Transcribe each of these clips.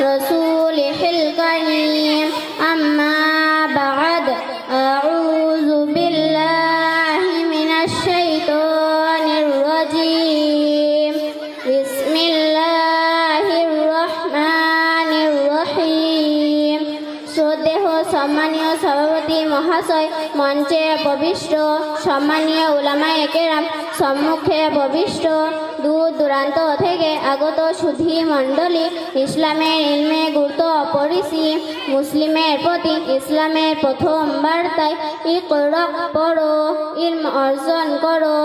رسوله الكريم أما بعد أعوذ بالله من الشيطان الرجيم بسم الله الرحمن الرحيم শ্রদ্ধেহ সম্মানীয় সভাপতি মহাশয় মঞ্চে প্রবিষ্ট সম্মানীয় উলামা একেরাম সম্মুখে প্রবিষ্ট দূর দূরান্ত থেকে আগত সুধী মণ্ডলী ইসলামের ইলমে গুরুত্ব অপরিসীম মুসলিমের প্রতি ইসলামের প্রথম বার্তায় ইকরক পড়ো, ইলম অর্জন করো।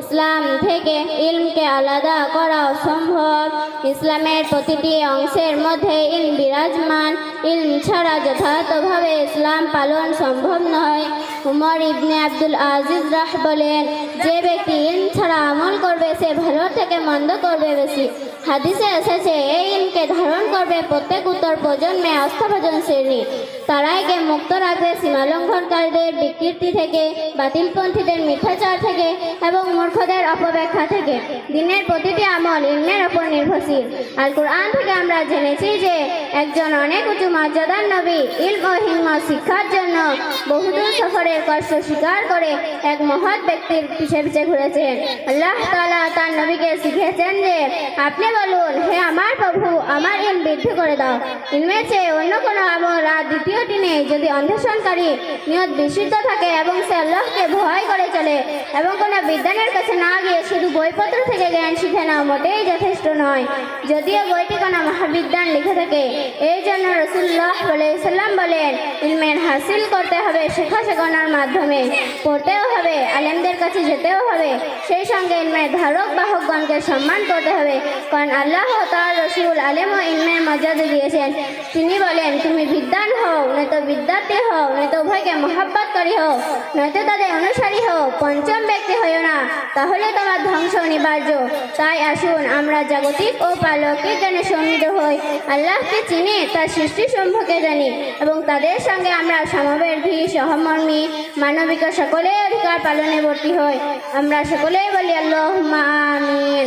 ইসলাম থেকে ইলমকে আলাদা করা অসম্ভব। ইসলামের প্রতিটি অংশের মধ্যে ইলম বিরাজমান। ইলম ছাড়া যথাযথভাবে ইসলাম পালন সম্ভব নয়। উমর ইবনে আব্দুল আজিজ রাহ বলেন, যে ব্যক্তি ইলম ছাড়া আমল করবে, সে ভালো থেকে মন্দ করবে বেশি। হাদিসে এসেছে এই ইলমকে করবে প্রত্যেক উত্তর প্রজন্মে অস্থাভজন শ্রেণি। তারাইকে মুক্ত রাখবে সীমালঙ্ঘনকারীদের বিকৃতি থেকে, বাতিলপন্থীদের মিথ্যাচার থেকে এবং মূর্খদের অপব্যাখ্যা থেকে। দিনের প্রতিটি আমল ইলমের ওপর নির্ভরশীল। আর কোরআন থেকে আমরা জেনেছি যে, একজন অনেক উঁচু মর্যাদার নবী ইলম ও হিম্মত শিক্ষার জন্য বহুদূর সফরের কষ্ট স্বীকার করে এক মহৎ ব্যক্তির পিছে পিছে ঘুরেছেন। আল্লাহ তালা তার নবীকে শিখেছেন যে, আপনি বলুন, হে আমার প্রভু বৃদ্ধি করে দাও। ইলমের অন্য কোনো আমল আর দ্বিতীয়টি যদি অন্বেষণকারী নিয়ত বিশুদ্ধ থাকে এবং সে আল্লাহকে ভয় করে চলে এবং কোনো বিজ্ঞানের কাছে না গিয়ে শুধু বইপত্র থেকে জ্ঞান শিখে না মোটেই যথেষ্ট নয়। যদিও বইটি কোনো মহাবিজ্ঞান লিখে থাকে, এই জন্য রসুল্লাহ সাল্লাম বলেন ইলমের হাসিল করতে হবে শেখা শেখানোর মাধ্যমে। পড়তেও হবে, আলেমদের কাছে যেতেও হবে। সেই সঙ্গে ইলমের ধারক বাহকগণকে সম্মান করতে হবে, কারণ আল্লাহ তার রসুল আলেম ও ইলমের মর্যাদা দিয়েছেন তিনি বলেন, তুমি বিদ্যান হও, নয়তো বিদ্যার্থী হও, নয়তো উভয়কে মহাব্বত করি হও, নয়তো তাদের অনুসারী হও, পঞ্চম ব্যক্তি হইও না, তাহলে তোমার ধ্বংস অনিবার্য। তাই আসুন, আমরা জাগতিক ও পালকিক জ্ঞানে সমৃদ্ধ হই। আল্লাহকে চিনি, তার সৃষ্টি সম্পর্কে জানি, এবং তাদের সঙ্গে আমরা সমবের্ধী সহমর্মী, মানবিক সকলের অধিকার পালনে ভর্তি হই। আমরা সকলেই বলি আল্লাহ আমিন।